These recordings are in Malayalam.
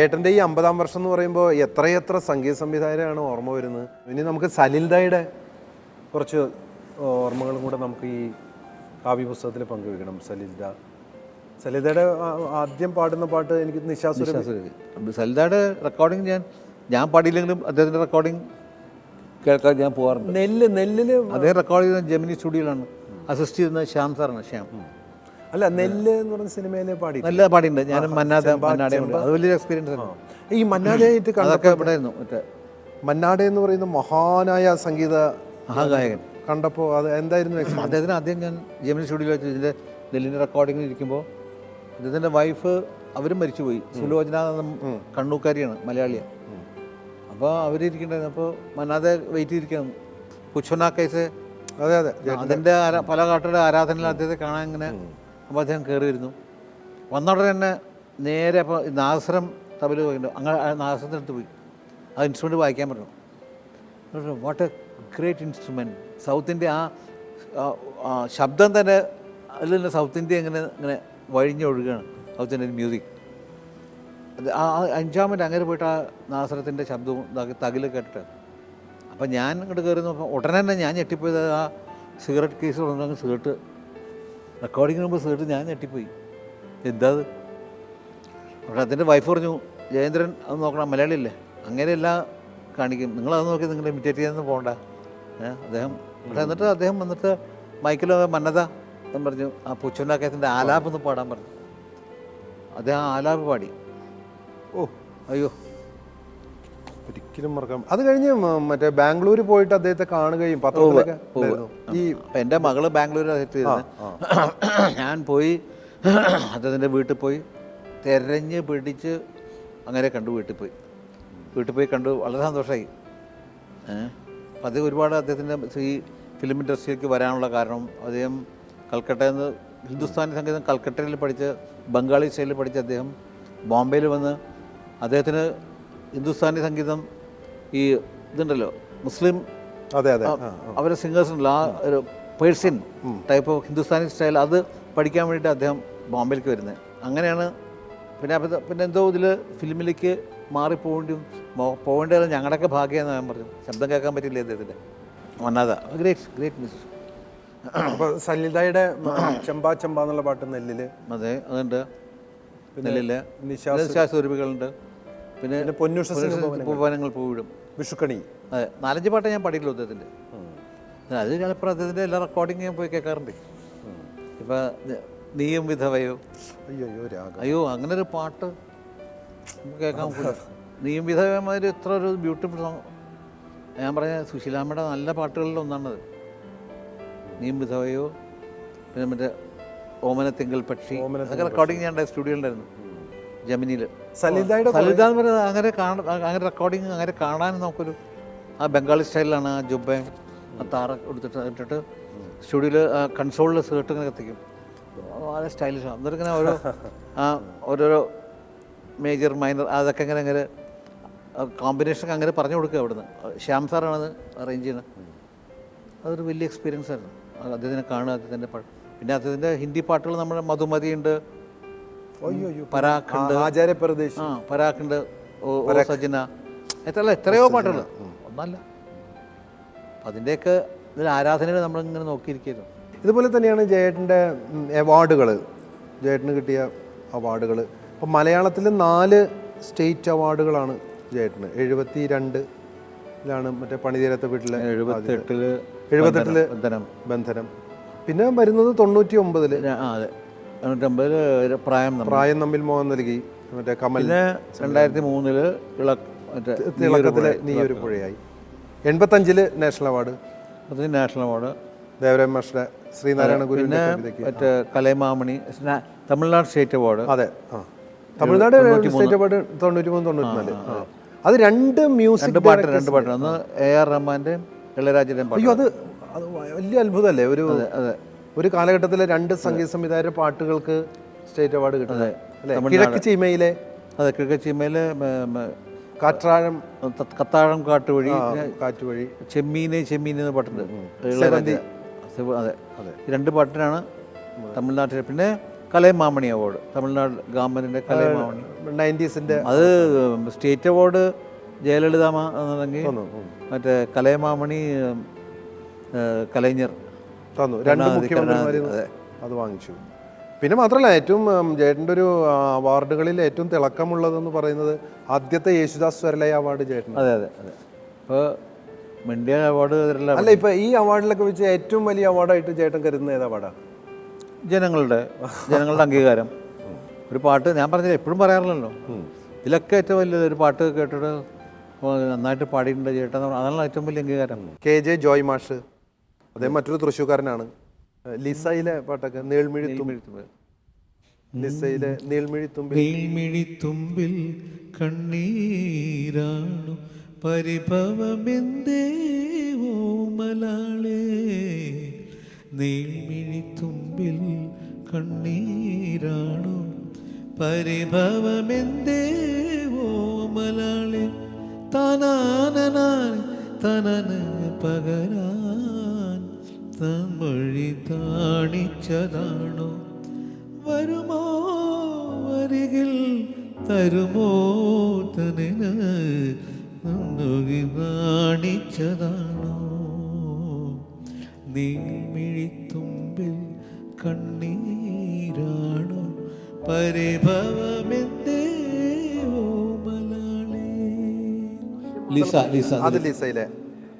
ഏട്ടന്റെ ഈ അമ്പതാം വർഷം എന്ന് പറയുമ്പോൾ എത്രയെത്ര സംഗീത സംവിധായകരാണ് ഓർമ്മ വരുന്നത്? ഇനി നമുക്ക് സലിൽദയുടെ കുറച്ച് ഓർമ്മകളും കൂടെ നമുക്ക് ഈ കാവ്യ പുസ്തകത്തിൽ പങ്കുവെക്കണം സലിൽദ സലിൽദയുടെ ആദ്യം പാടുന്ന പാട്ട് എനിക്ക് നിശാസുര സലിതയുടെ റെക്കോർഡിങ് ഞാൻ ഞാൻ പാടിയില്ലെങ്കിലും അദ്ദേഹത്തിന്റെ റെക്കോർഡിങ് കേൾക്കാൻ ഞാൻ പോകാറുണ്ട് നെല്ല് നെല്ലിൽ അദ്ദേഹം റെക്കോർഡ് ചെയ്യുന്ന ജെമിനി സ്റ്റുഡിയോയിലാണ്. അസിസ്റ്റ് ചെയ്യുന്ന ശ്യാം സാറാണ് ശ്യാം. അല്ല നെല്ല് എന്ന് പറഞ്ഞ സിനിമയിൽ പാടി നല്ല പാടിയുണ്ട് ഞാൻ അത് വലിയൊരു എക്സ്പീരിയൻസ് ഈ മന്നാദയായിട്ട് കണ്ട അതൊക്കെ ഇവിടെ ആയിരുന്നു മറ്റേ മന്നാടെ എന്ന് പറയുന്ന മഹാനായ സംഗീത മഹാഗായകൻ. കണ്ടപ്പോൾ അത് എന്തായിരുന്നു? അദ്ദേഹത്തിന് ആദ്യം ഞാൻ ജെമിനി സ്റ്റുഡിയോയിൽ വെച്ച് ഇതിന്റെ നെല്ലിന്റെ റെക്കോർഡിങ്ങിൽ ഇരിക്കുമ്പോൾ അദ്ദേഹത്തിന്റെ വൈഫ് അവരും മരിച്ചുപോയി. സുലോചന കണ്ണൂക്കാരിയാണ് മലയാളിയാണ് അപ്പോൾ അവരിയ്ക്കുന്നുണ്ടായിരുന്നു അപ്പോൾ മന്നാതെ വെയിറ്റ് ചെയ്തിരിക്കുകയാണ്. പുച്ഛന അതെ അതെ. അതിന്റെ പല കാട്ടുകളുടെ ആരാധനയിൽ അദ്ദേഹത്തെ കാണാൻ ഇങ്ങനെ അപ്പോൾ അദ്ദേഹം കയറി വരുന്നു വന്ന തന്നെ നേരെ അപ്പോൾ നാസരം തബൽ പോയിട്ടുണ്ട്. അങ്ങനെ നാസരത്തിന്റെ അടുത്ത് പോയി. ആ ഇൻസ്ട്രുമെന്റ് വായിക്കാൻ പറഞ്ഞു. What a great instrument south India ആ ശബ്ദം തന്നെ അതിൽ തന്നെ സൗത്ത് ഇന്ത്യ ഇങ്ങനെ ഇങ്ങനെ വഴിഞ്ഞൊഴുകുകയാണ് സൗത്ത് ഇന്ത്യൻ മ്യൂസിക് ആ അഞ്ചാമത് അങ്ങനെ പോയിട്ട് ആ നാസരത്തിന്റെ ശബ്ദവും തകിൽ കേട്ടിട്ട്. അപ്പം ഞാൻ ഇങ്ങോട്ട് കയറി നോക്കുമ്പോൾ ഉടനെ തന്നെ ഞാൻ ഞെട്ടിപ്പോയത് ആ സിഗരറ്റ് കേസ് കൊണ്ടുവന്ന സിഗരറ്റ് റെക്കോർഡിങ്ങിന് മുമ്പ് സിഗരറ്റ് ഞാൻ ഞെട്ടിപ്പോയി. എന്താ പക്ഷേ അതിന്റെ വൈഫ് പറഞ്ഞു ജയേന്ദ്രൻ അത് നോക്കണം മലയാളിയല്ലേ? അങ്ങനെയെല്ലാം കാണിക്കും. നിങ്ങളത് നോക്കി നിങ്ങൾ ഇമിറ്റേറ്റ് ചെയ്യാൻ പോകണ്ട. അദ്ദേഹം പക്ഷേ എന്നിട്ട് അദ്ദേഹം വന്നിട്ട് മൈക്കിൽ മന്നത എന്ന് പറഞ്ഞു. ആ പുച്ചുണ്ടാക്കത്തിന്റെ ആലാപ് ഒന്ന് പാടാൻ പറഞ്ഞു. അദ്ദേഹം ആലാപ് പാടി. ഓ അയ്യോ. ഒരിക്കലും മറക്കാം അത് കഴിഞ്ഞ് മറ്റേ ബാംഗ്ലൂർ പോയിട്ട് അദ്ദേഹത്തെ കാണുകയും പത്രത്തിലൊക്കെ. ഈ എന്റെ മകൾ ബാംഗ്ലൂർ ഞാൻ പോയി അദ്ദേഹത്തിന്റെ വീട്ടിൽ പോയി തെരഞ്ഞ് പിടിച്ച് അങ്ങനെ കണ്ടു വീട്ടിൽ പോയി. വീട്ടിൽ പോയി കണ്ടു വളരെ സന്തോഷമായി അപ്പം അത് ഒരുപാട് അദ്ദേഹത്തിന്റെ ഈ ഫിലിം ഇൻഡസ്ട്രിയിലേക്ക് വരാനുള്ള കാരണം അദ്ദേഹം കൽക്കട്ടയിൽ നിന്ന് ഹിന്ദുസ്ഥാനി സംഗീതം കൽക്കട്ടയിൽ പഠിച്ച് ബംഗാളി സ്റ്റൈലിൽ പഠിച്ച് അദ്ദേഹം ബോംബെയിൽ വന്ന് അദ്ദേഹത്തിന് ഹിന്ദുസ്ഥാനി സംഗീതം ഈ ഇതുണ്ടല്ലോ മുസ്ലിം അതെ അതെ. അവരെ സിംഗേഴ്സ് ഉണ്ടല്ലോ ആ ഒരു Persian type of Hindustani style അത് പഠിക്കാൻ വേണ്ടിയിട്ട് അദ്ദേഹം ബോംബെയിലേക്ക് വരുന്നത് അങ്ങനെയാണ് പിന്നെ പിന്നെ എന്തോ ഇതിൽ ഫിലിമിലേക്ക് മാറിപ്പോകേണ്ടി പോകേണ്ടത് ഞങ്ങളുടെയൊക്കെ ഭാഗ്യമെന്ന് ഞാൻ പറഞ്ഞു. ശബ്ദം കേൾക്കാൻ പറ്റില്ല അദ്ദേഹത്തിന്റെ വന്നാത. ഗ്രേറ്റ് ഗ്രേറ്റ് മിസ് അപ്പോൾ സലിതയുടെ ചെമ്പാ ചെമ്പ എന്നുള്ള പാട്ട് നെല്ലിൽ അതെ അതുണ്ട്. നെല്ലിൽ നിശാ ശാസ്ത്രൂപികളുണ്ട് പിന്നെ പിന്നെ പൊന്നുഷ ഭവനങ്ങൾ പൂവിടും. വിഷുക്കണി. അതെ നാലഞ്ച് പാട്ടേ ഞാൻ പാടിയിട്ടുള്ളൂ അദ്ദേഹത്തിന്റെ. അത് ചിലപ്പോൾ അദ്ദേഹത്തിന്റെ എല്ലാ റെക്കോർഡിങ് ഞാൻ പോയി കേൾക്കാറുണ്ട്. ഇപ്പം നീയും വിധവയോ. അയ്യോ അയ്യോ രാഗം. അയ്യോ അങ്ങനെ ഒരു പാട്ട് കേൾക്കാൻ നീയും വിധവമാതിരി ഇത്ര ഒരു ബ്യൂട്ടിഫുൾ സോങ് ഞാൻ പറഞ്ഞ സുശീലാമ്മയുടെ നല്ല പാട്ടുകളിൽ ഒന്നാണത്. നീയും വിധവയോ പിന്നെ മറ്റേ ഓമന തിങ്കൾ പക്ഷി അതൊക്കെ റെക്കോർഡിങ് ഞാൻ സ്റ്റുഡിയോയിലുണ്ടായിരുന്നു ജമിനിയിൽ സലിതയുടെ സലിത എന്ന് പറയുന്നത് അങ്ങനെ കാണാൻ അങ്ങനെ റെക്കോർഡിങ് അങ്ങനെ കാണാൻ നമുക്കൊരു ആ ബംഗാളി സ്റ്റൈലിലാണ് ആ ജുബയും ആ താറ എടുത്തിട്ട് ഇട്ടിട്ട് സ്റ്റുഡിയോയിൽ കൺസോളിൽ സേർട്ട് ഇങ്ങനെ കത്തിക്കും. വളരെ സ്റ്റൈലിഷാണ് എന്നിട്ട് ഇങ്ങനെ ഓരോ ആ ഓരോരോ മേജർ മൈനർ അതൊക്കെ ഇങ്ങനെ അങ്ങനെ കോമ്പിനേഷൻ അങ്ങനെ പറഞ്ഞു കൊടുക്കുക അവിടുന്ന്. ശ്യാം സാറാണത് അറേഞ്ച് ചെയ്യുന്നത്. അതൊരു വലിയ എക്സ്പീരിയൻസ് ആയിരുന്നു. അദ്ദേഹത്തിനെ കാണുക അദ്ദേഹത്തിന്റെ പാട്ട് പിന്നെ അദ്ദേഹത്തിന്റെ ഹിന്ദി പാട്ടുകൾ നമ്മുടെ മധുമതി ഉണ്ട് അയ്യോ അയ്യോ പരാഖ് ഉണ്ട് ആചാര്യ പ്രദേശ് ആ പരാഖണ്ഡ് ഓ സജന എത്രയല്ല? എത്രയോ പാട്ടുകൾ ഒന്നല്ല. അതിന്റെയൊക്കെ ഇതിൽ ആരാധനകൾ നമ്മളിങ്ങനെ നോക്കിയിരിക്കുന്നു ഇതുപോലെ തന്നെയാണ് ജയേട്ടന്റെ അവാർഡുകൾ ജയേട്ടന് കിട്ടിയ അവാർഡുകൾ അപ്പം മലയാളത്തിൽ നാല് സ്റ്റേറ്റ് അവാർഡുകളാണ് ജയേട്ടന്. എഴുപത്തി രണ്ടിലാണ് മറ്റേ പണിതീരത്തെ വീട്ടിലെ എഴുപത്തെട്ടിൽ എഴുപത്തെട്ടിൽ ബന്ധനം. ബന്ധനം. പിന്നെ വരുന്നത് തൊണ്ണൂറ്റി ഒമ്പതിൽ അതെ. തൊണ്ണൂറ്റൊമ്പതിൽ പ്രായം പ്രായം തമ്മിൽ മോഹൻ നൽകി. മറ്റേ കമൽ രണ്ടായിരത്തി മൂന്നിൽ ഇള മറ്റേ തിളക്കത്തിലെ നീ ഒരു പുഴയായി. എൺപത്തഞ്ചിൽ നാഷണൽ അവാർഡ്. അതിന് national award. Devaram master Sree Narayana Guru മറ്റേ കലൈമാമണി തമിഴ്നാട് സ്റ്റേറ്റ് അവാർഡ്. അതെ. തമിഴ്നാട് സ്റ്റേറ്റ് അവാർഡ് തൊണ്ണൂറ്റി മൂന്ന് തൊണ്ണൂറ്റിനാല്. ആ. അത്. രണ്ട് മ്യൂസിക് രണ്ട് പാട്ട് രണ്ട് പാട്ട്. ഒന്ന് എ ആർ റഹ്മാന്റെയും ഇളയരാജയുടെയും പാട്ട് അയ്യോ അത് അത് വലിയ അത്ഭുതമല്ലേ? ഒരു അതെ. ഒരു കാലഘട്ടത്തിലെ രണ്ട് സംഗീത സംവിധായകരുടെ പാട്ടുകൾക്ക് സ്റ്റേറ്റ് അവാർഡ് കിട്ടുന്നത് അല്ലേ? കിഴക്ക് ചീമയിലെ? അതെ കിഴക്ക് ചീമയിൽ കാറ്റാഴം. കത്താഴം കാട്ട് വഴി കാറ്റ് വഴി ചെമ്മീന് ചെമ്മീന് എന്ന പാട്ടുണ്ട്. അതെ. അതെ. രണ്ട് പാട്ടിനാണ് തമിഴ്നാട്ടിലെ പിന്നെ കലൈമാമണി അവാർഡ്. തമിഴ്നാട് ഗവൺമെന്റിന്റെ കലൈമാമണി. അത് സ്റ്റേറ്റ് അവാർഡ് ജയലളിത എന്നെങ്കിൽ മറ്റേ കലൈമാമണി കലൈഞ്ഞർ തന്നു. രണ്ട് മുഖ്യമന്ത്രിമാരെ അത്. വാങ്ങിച്ചു. പിന്നെ മാത്രമല്ല ഏറ്റവും ജേട്ടന്റെ ഒരു അവാർഡുകളിൽ ഏറ്റവും തിളക്കമുള്ളതെന്ന് പറയുന്നത് ആദ്യത്തെ യേശുദാസ് സ്വരലയ അവാർഡ് ജേട്ടൻ അതെ അതെ അതെ. അപ്പോൾ ഇന്ത്യ അവാർഡ് അല്ല ഇപ്പം ഈ അവാർഡിലൊക്കെ വെച്ച് ഏറ്റവും വലിയ അവാർഡായിട്ട് ചേട്ടൻ കരുതുന്ന ഏത് അവാർഡാണ് ജനങ്ങളുടെ ജനങ്ങളുടെ അംഗീകാരം. ഒരു പാട്ട് ഞാൻ പറഞ്ഞില്ല എപ്പോഴും പറയാറില്ലല്ലോ. ഇതിലൊക്കെ ഏറ്റവും വലിയത് ഒരു പാട്ട് കേട്ടിട്ട് നന്നായിട്ട് പാടിയിട്ടുണ്ട് ചേട്ടൻ അതാണ് ഏറ്റവും വലിയ അംഗീകാരം. കെ ജെ ജോയ് മാഷ്. അദ്ദേഹം മറ്റൊരു തൃശ്ശൂക്കാരനാണ് ലിസയിലെ പാട്ടൊക്കെ നീൾമിഴി ലിസയിലെ നീൾമിഴി തുമ്പിൽ. കണ്ണീരാണു പരിഭവമെന്തേ ഓമലാളേ നീൾമിഴിത്തുമ്പിൽ കണ്ണീരാണു പരിഭവമെന്തേ ഓമലാളെ തനാനനാൻ തനന് പകരാൻ തമൊഴി താണിച്ചതാണോ വരുമോ? അരികിൽ തരുമോ? തനിന് നന്നുകി നാണിച്ചതാണോ നീമിഴിത്തുമ്പിൽ കണ്ണീരാണോ? പരിഭവമെന്തേ ലിസ ലിസ അത് ലിസയിലെ.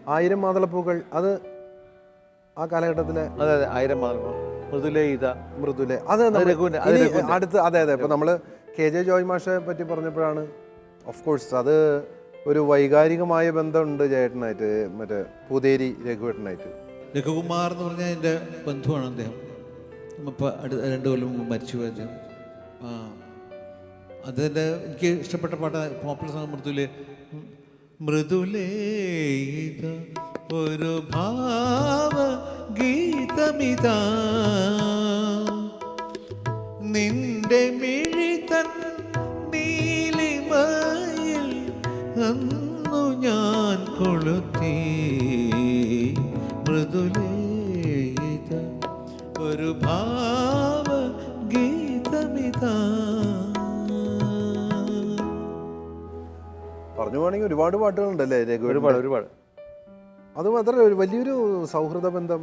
ആയിരം മാതളപ്പൂക്കൾ അത് ആ കാലഘട്ടത്തിലെ അതെ അതെ. ആയിരം മാർഗം മൃദുലേ ഇത. മൃദുലെ. അത് അടുത്ത് അതെ അതെ. ഇപ്പം നമ്മൾ കെ ജെ ജോയ് മാഷെ പറ്റി പറഞ്ഞപ്പോഴാണ് ഓഫ് കോഴ്സ് അത് ഒരു വൈകാരികമായ ബന്ധമുണ്ട് ജയേട്ടനായിട്ട് മറ്റേ പൂതേരി രഘുവേട്ടനായിട്ട്. രഘുകുമാർ എന്ന് പറഞ്ഞാൽ എന്റെ ബന്ധുവാണ് അദ്ദേഹം. ഇപ്പം അടുത്ത രണ്ട് കൊല്ലം മുമ്പ് മരിച്ചു പോയത് അദ്ദേഹം അതിന്റെ എനിക്ക് ഇഷ്ടപ്പെട്ട പാട്ട് പോപ്പുലർ സോങ് മൃദുലേ. മൃദുലേ ഒരു ഭാവ ഗീതമിതാ നിന്റെ മിഴിതൻ നീലിമയിൽ അന്നു ഞാൻ കൊളുത്തി. മൃദുലേത ഒരു ഭാവ ഗീതമിതാ പറഞ്ഞു പോകണമെങ്കിൽ ഒരുപാട് പാട്ടുകളുണ്ടല്ലേ ഒരുപാട് ഒരുപാട്. അത് മാത്രമല്ല ഒരു വലിയൊരു സൗഹൃദ ബന്ധം.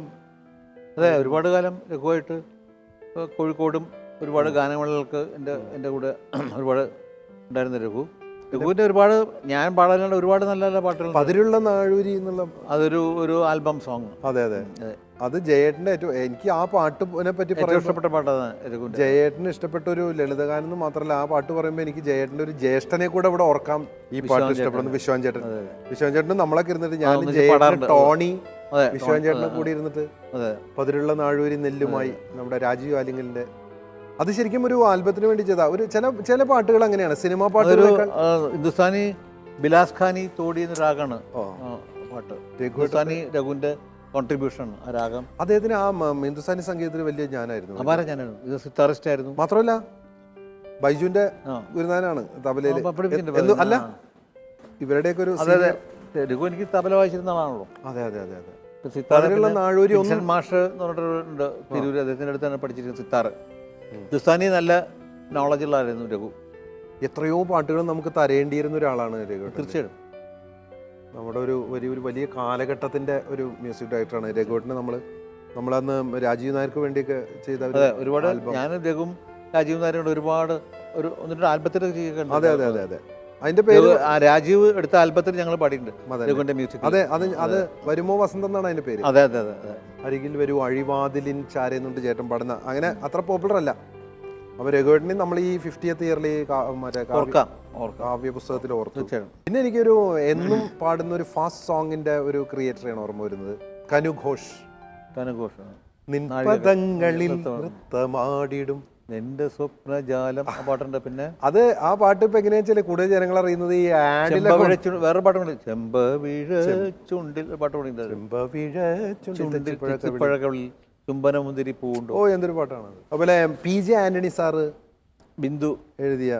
അതെ ഒരുപാട് കാലം രഘുവായിട്ട് ഇപ്പൊ കോഴിക്കോടും ഒരുപാട് ഗാനമേളകൾക്ക് എന്റെ എന്റെ കൂടെ ഒരുപാട് ഉണ്ടായിരുന്ന രഘു. രഘുവിന്റെ ഒരുപാട് ഞാൻ പാടാനുള്ള ഒരുപാട് നല്ല നല്ല പാട്ടുകൾ പതിരുള്ള നാഴൂരി എന്നുള്ള അതൊരു ഒരു ആൽബം സോങ് അതെ അതെ. അത്. ജയേട്ടന്റെ ഏറ്റവും എനിക്ക് ആ പാട്ടിനെ പറ്റി പറയാൻ ഇഷ്ടപ്പെട്ട പാട്ടാണ് ജയേട്ടന് ഇഷ്ടപ്പെട്ട ഒരു ലളിതഗാനം എന്ന് മാത്രമല്ല ആ പാട്ട് പറയുമ്പോൾ എനിക്ക് ജയേട്ടന്റെ ഒരു ജ്യേഷ്ഠനെ കൂടെ ഇവിടെ ഓർക്കാം ഈ പാട്ട് ഇഷ്ടപ്പെടുന്ന വിശ്വാൻ ചേട്ടൻ. വിശ്വാൻ ചേട്ടൻ നമ്മളൊക്കെ ഇരുന്നിട്ട് ഞാൻ ജയേട്ടൻ ടോണി അതെ. വിശ്വാൻ ചേട്ടനെ കൂടി ഇരുന്നിട്ട് അതെ. പതിരുള്ള നാഴൂരി നെല്ലുമായി നമ്മുടെ രാജീവ് ആലിംഗലിന്റെ അത് ശരിക്കും ഒരു ആൽബത്തിന് വേണ്ടി ചെയ്ത. ഒരു ചില ചില പാട്ടുകൾ അങ്ങനെയാണ്. സിനിമാ പാട്ടുകൾ ഹിന്ദുസ്ഥാനി ബിലാസ് ഖാനി തോടി എന്ന രാഗാണ്. പാട്ട്. ഹിന്ദുസ്ഥാനി രഘുവിന്റെ കോൺട്രിബ്യൂഷൻ ആ രാഗം. അദ്ദേഹത്തിന് ആ മ- ഹിന്ദുസ്ഥാനി സംഗീതത്തിൽ വലിയ ജ്ഞാനായിരുന്നു. അപാര ഞാനായിരുന്നു ഇത് സിത്താറിസ്റ്റ് ആയിരുന്നു മാത്രമല്ല ബൈജുവിന്റെ ആ. ഗുരുനാനാണ് തബലയിൽ. ആ, പഠിപ്പിച്ചിട്ടുണ്ട്. എന്ന്- അല്ല. ഇവരുടെയൊക്കെ ഒരു അതെ അതെ. രഘു എനിക്ക് തബല വായിച്ചിരുന്ന ആളാണല്ലോ. അതെ അതെ അതെ അതെ. നാഴൂരി ഒന്നും വിൻസെന്റ് മാഷ് എന്ന് പറഞ്ഞിട്ടുണ്ട് തിരൂര് അദ്ദേഹത്തിന്റെ അടുത്താണ് പഠിച്ചിരിക്കുന്നത് സിത്താറ് ഹിന്ദുസ്ഥാനി നല്ല നോളജ് ഉള്ളതായിരുന്നു രഘു. എത്രയോ പാട്ടുകൾ നമുക്ക് തരേണ്ടിയിരുന്ന ഒരാളാണ് രഘുവേട്ടൻ തീർച്ചയായിട്ടും. നമ്മുടെ ഒരു വലിയ ഒരു വലിയ കാലഘട്ടത്തിന്റെ ഒരു മ്യൂസിക് ഡയറക്ടറാണ് രഘുവട്ടിനെ നമ്മൾ നമ്മളന്ന് രാജീവ് നായർക്ക് വേണ്ടിയൊക്കെ ചെയ്ത ഒരു ഒരുപാട്. ഞാൻ രഘുവും രാജീവ് നായരോട് ഒരുപാട് ഒരു ഒന്നിട്ട് ആൽബത്തിൽ അതെ അതെ അതെ അതെ. അതിന്റെ പേര് രാജീവ് എടുത്ത ആൽബത്തിൽ ഞങ്ങൾ പാടിയിട്ടുണ്ട്. മ്യൂസിക് അതെ അത് അത് വരുമോ വസന്തം എന്നാണ് അതിന്റെ പേര്. അതെ അതെ അതെ അരികിൽ വരൂ അഴിവാതിലിൻ ചാരയെന്നുണ്ട് ചേട്ടൻ പാടുന്ന. അങ്ങനെ അത്ര പോപ്പുലർ അല്ല. അപ്പൊ രഘുവേട്ടനെ നമ്മൾ ഈ ഫിഫ്റ്റിയത്ത് ഇയറിൽ മറ്റേ കാവ്യ- പുസ്തകത്തിൽ ഓർത്തു. പിന്നെ എനിക്കൊരു എന്നും പാടുന്ന ഒരു ഫാസ്റ്റ് സോങ്ങിന്റെ ഒരു ക്രിയേറ്ററാണ് ഓർമ്മ വരുന്നത്. കനുഘോഷ് കനുഘോഷ് കനഘോഷം നിൻപദങ്ങളിൽ നൃത്തമാടിടും. നിന്റെ സ്വപ്നജാലം. ആ പാട്ടുണ്ട് പിന്നെ? അത് ആ പാട്ട് ഇപ്പൊ എങ്ങനെയാ വെച്ചാൽ കൂടുതൽ ജനങ്ങൾ അറിയുന്നത് ഈ ആഡിലൊക്കെ വേറെ പാട്ടുണ്ട് ചെമ്പവിഴ ചുണ്ടിൽ പാട്ട് പാടിയിട്ടുണ്ട്. ചെമ്പവിഴ ചുണ്ടിൽ. ചുംബന മുന്തിരി പൂണ്ട്? ഓ എന്തൊരു പാട്ടാണ് അതുപോലെ P J Antony sir Bindu എഴുതിയ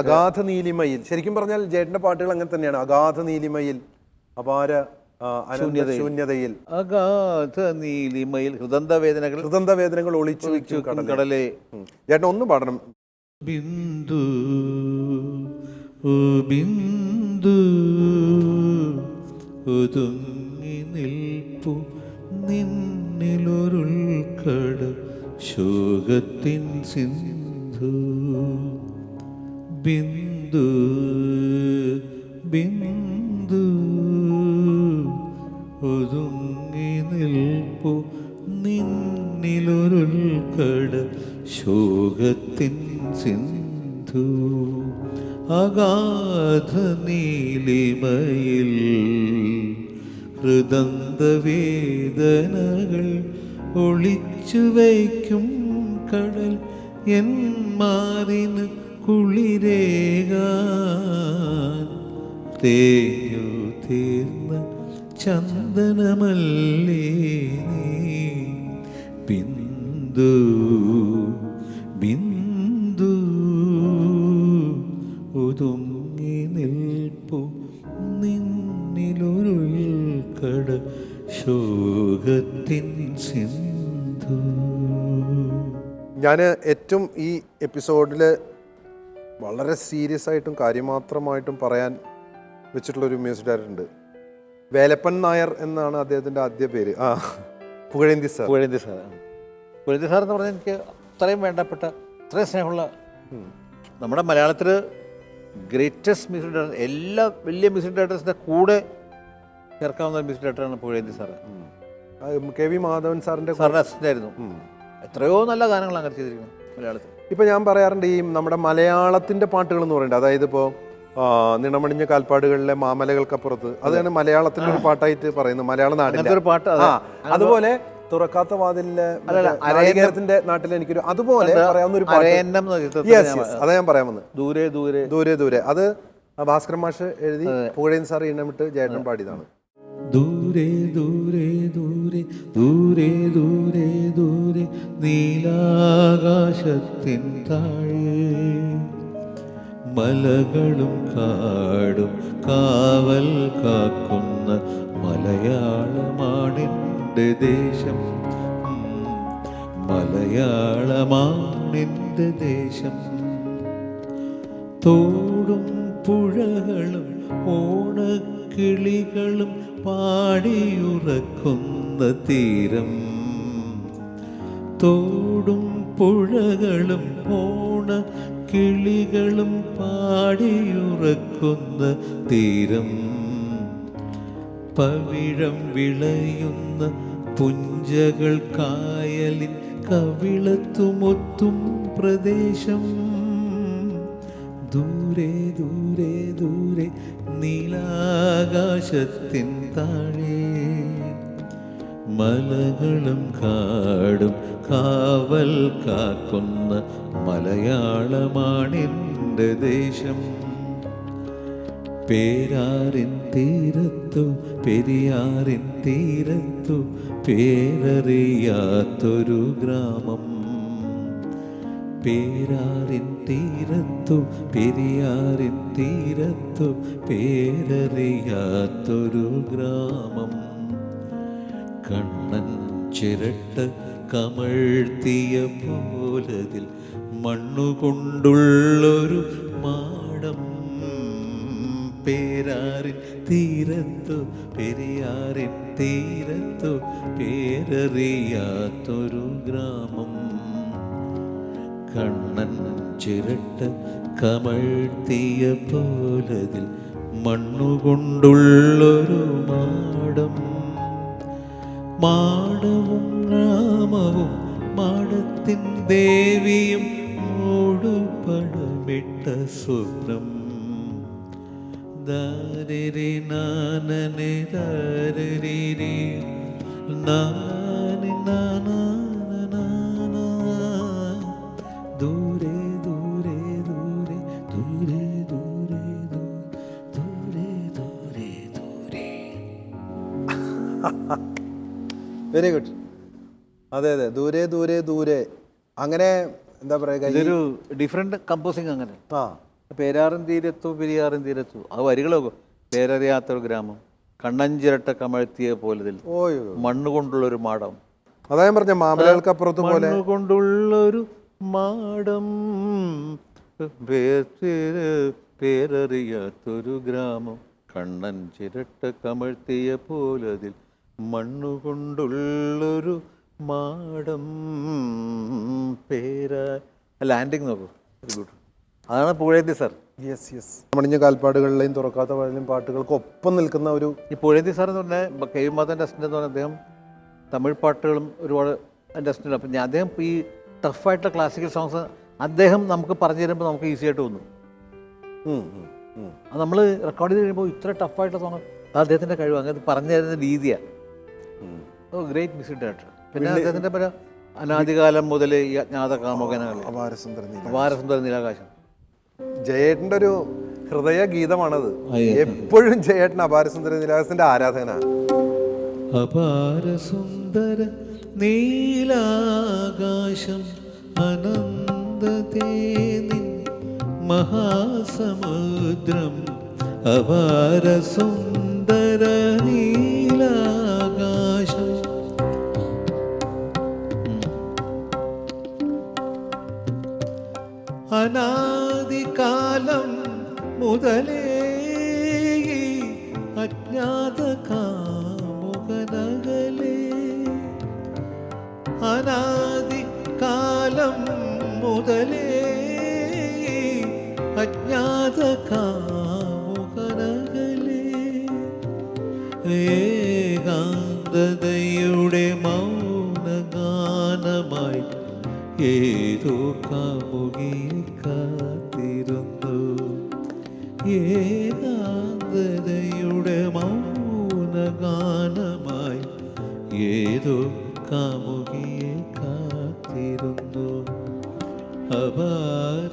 അഗാധ നീലിമയിൽ ശരിക്കും പറഞ്ഞാൽ ജേട്ടന്റെ പാട്ടുകൾ അങ്ങനെ തന്നെയാണ്. അഗാധ നീലിമയിൽ അപാര ശൂന്യതയിൽ. അഗാധ നീലിമയിൽ ഹൃദന്ത വേദനകൾ ഹൃദന്ത വേദനകൾ ഒളിച്ചു വെച്ചു കടലേ. ചേട്ടൻ ഒന്ന് പാടണം. ബിന്ദു ഓ ബിന്ദു ഒതുങ്ങി നിൽപ്പു നിന്നിലൊരുൾക്കട ശോകത്തിൻ സിന്ധു ബിന്ദു ബിന്ദു ഒതുങ്ങി നിൽപ്പു നിന്നിലൊരുൾക്കട ശോകത്തിൻ സിന്ധു. അഗാധ നീലിമയിൽ ഹൃദന്തവേദനകൾ ഒളിച്ചു വയ്ക്കും കടൽ എൻ മാറിന് കുളിരേകാൻ തേഞ്ഞു തീർന്ന ചന്ദനമല്ലേ നീ? ബിന്ദു ബിന്ദു ഒതുങ്ങി നിൽപ്പു നിന്നിലൊരു കട ശോകത്തിൻ സിന്ധു. ഞാൻ ഏറ്റവും ഈ എപ്പിസോഡിൽ വളരെ സീരിയസ് ആയിട്ടും കാര്യമാത്രമായിട്ടും പറയാൻ വെച്ചിട്ടുള്ളൊരു മ്യൂസിക് ഡയറക്ടർ ഉണ്ട്. വേലപ്പൻ നായർ എന്നാണ് അദ്ദേഹത്തിന്റെ ആദ്യ പേര്. ആ Pukazhenthi sir. Pukazhenthi sir. Pukazhenthi sir എന്ന് പറഞ്ഞാൽ എനിക്ക് അത്രയും വേണ്ടപ്പെട്ട അത്രയും സ്നേഹമുള്ള നമ്മുടെ മലയാളത്തിൽ ഗ്രേറ്റസ്റ്റ് മ്യൂസിക് ഡയറക്ടർ എല്ലാ വലിയ മ്യൂസിക് ഡയറക്ടേഴ്സിന്റെ കൂടെ ചേർക്കാവുന്ന മ്യൂസിക് ഡയറക്ടറാണ് Pukazhenthi sir. K V Madhavan സാറിന്റെ സാറിന്റെ അസിസ്റ്റന്റ് ആയിരുന്നു. എത്രയോ നല്ല ഗാനങ്ങൾ അങ്ങനെ ചെയ്തിരിക്കുന്നു മലയാളത്തിൽ. ഇപ്പം ഞാൻ പറയാറുണ്ട് ഈ നമ്മുടെ മലയാളത്തിന്റെ പാട്ടുകൾ എന്ന് പറയുന്നത് അതായത് ഇപ്പോൾ നിണമണിഞ്ഞ കാൽപ്പാടുകളിലെ മാമലകൾക്കപ്പുറത്ത് അതാണ് മലയാളത്തിന്റെ ഒരു പാട്ടായിട്ട് പറയുന്നത് മലയാള നാടിന്റെ ഒരു പാട്ട് അതെ. ആ, അതുപോലെ തുറക്കാത്ത വാതിലിലെ നാളികേരത്തിന്റെ നാട്ടിൽ എനിക്കൊരു അതുപോലെ പറയാവുന്ന ഒരു അതാ ഞാൻ പറയാൻ വന്നത്. ദൂരെ ദൂരെ. ദൂരെ ദൂരെ. അത് ഭാസ്കരൻ മാഷ് എഴുതി പുകഴേൻ സാർ ഇണമിട്ട് ജേട്ടൻ പാടിയതാണ്. ദൂരെ ദൂരെ ദൂരെ. ദൂരെ ദൂരെ ദൂരെ ദൂരെ നീലാകാശത്തിൻ താഴെ. മലകളും കാടും കാവൽ കാക്കുന്ന മലയാളമാണെന്റെ ദേശം. മലയാളമാണിന്റെ ദേശം. തോടും പുഴകളും ഓണക്കിളികളും പാടിയുറക്കുന്ന തീരം. തോടും പുഴകളും ഓണ കിളികളും പാടിയുറക്കുന്ന തീരം. പവിഴം വിളയുന്ന പുഞ്ചകൾ കായലിൻ കവിളത്തുമൊത്തും പ്രദേശം. ദൂരെ ദൂരെ ദൂരെ നീലാകാശത്തിൻ താഴെ. മലകളും കാടും കാവൽ കാക്കുന്ന മലയാളമാണെന്റെ ദേശം. പേരാറിൻ തീരത്തു പെരിയാറിൻ തീരത്തു പേരറിയാത്തൊരു ഗ്രാമം. പേരാറിൻ തീരത്തു പെരിയാറിൻ തീരത്തു പേരറിയാത്തൊരു ഗ്രാമം. കണ്ണൻ ചിരട്ട കമഴ്ത്തിയ പോലതിൽ മണ്ണുകൊണ്ടുള്ളൊരു മാടം. പേരാറിൻ തീരത്തു പെരിയാറിൻ തീരത്തു പേരറിയാത്തൊരു ഗ്രാമം. കണ്ണൻ ചിരട്ട കമഴ്ത്തിയ പോലതിൽ മണ്ണുകൊണ്ടുള്ളൊരു മാടം. മാടവും രാമവും മാടത്തിൻ ദേവിയും മൂടുപടമിട്ട സ്വപ്നം. ദാരിരി നാനനെ ദാരിരി നാനി വെരി ഗുഡ് അതെ അതെ. ദൂരെ ദൂരെ ദൂരെ. അങ്ങനെ എന്താ പറയുക ഇതൊരു ഡിഫറെന്റ് കമ്പോസിങ് അങ്ങനെ. ആ. പേരാറൻ തീരത്തു പെരിയാറൻ തീരത്തു ആ വരികളൊക്കെ പേരറിയാത്തൊരു ഗ്രാമം. കണ്ണഞ്ചിരട്ട കമഴ്ത്തിയ പോലെ ഓയോ മണ്ണ് കൊണ്ടുള്ളൊരു മാടം. അതായത് പറഞ്ഞ മാമലകൾക്കപ്പുറത്ത് പോലെ. മണ്ണ് കൊണ്ടുള്ളൊരു മാടം. പേര് പേരറിയാത്തൊരു ഗ്രാമം. കണ്ണൻ ചിരട്ട കമഴ്ത്തിയ പോലതിൽ മണ്ണുകൊണ്ടുള്ളൊരു മാടം പേര. ലാൻഡിങ് നോക്കൂ. ഗുഡ് അതാണ് പുഴയത്തി സാർ. യെസ് യെസ് മണിഞ്ഞ കാൽപ്പാടുകളിലെയും തുറക്കാത്ത വഴിയിലും പാട്ടുകൾക്ക് ഒപ്പം നിൽക്കുന്ന ഒരു ഈ പുഴയത്തി സാർ എന്ന് പറഞ്ഞാൽ കെ വി മാധവന്റെ എന്ന് പറഞ്ഞാൽ അദ്ദേഹം തമിഴ് പാട്ടുകളും ഒരുപാട് എന്റെ അസ്റ്റന്റ് അപ്പം ഞാൻ അദ്ദേഹം ഈ ടഫായിട്ടുള്ള ക്ലാസിക്കൽ സോങ്സ് അദ്ദേഹം നമുക്ക് പറഞ്ഞു തരുമ്പോൾ നമുക്ക് ഈസി ആയിട്ട് തോന്നും. നമ്മൾ റെക്കോർഡ് ചെയ്ത് കഴിയുമ്പോൾ ഇത്ര ടഫായിട്ടുള്ള സോങ് അദ്ദേഹത്തിന്റെ കഴിവ് അങ്ങനെ പറഞ്ഞു തരുന്ന രീതിയാണ് ഗ്രേറ്റ് മ്യൂസിക് ഡയറക്ടർ പിന്നെ അദ്ദേഹത്തിന്റെ പല അനാദികാലം മുതൽ ഈ അജ്ഞാത കാമുകനകൾ. അപാരസുന്ദര അപാരസുന്ദര നീലാകാശം. ജയേട്ടന്റെ ഒരു ഹൃദയ ഗീതമാണത് എപ്പോഴും ജയേട്ടൻ അപാരസുന്ദര നീലാകാശത്തിന്റെ ആരാധകനാണ്. അപാരസുന്ദര നീലാകാശം അനന്തതേ നിൻ മഹാസമുദ്രം. അപാരസുന്ദര നീലാകാശം അനാദികാലം മുതലേ അജ്ഞാത കാമുകനകലേ അനാദികാലം മുതലേ അജ്ഞാത കാമുകനകലേ ഏകാന്തതയുടെ മൗനഗാനമായി ഏതോ കാമുകിയെ ഏകാന്തതയുടെ മൗനഗാനമായി ഏതോ കാമുകിയെ കാത്തിരുന്നു. അപാര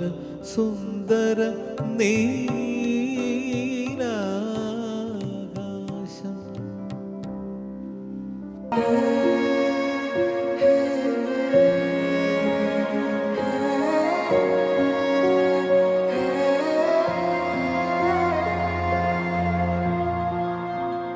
സുന്ദര നീ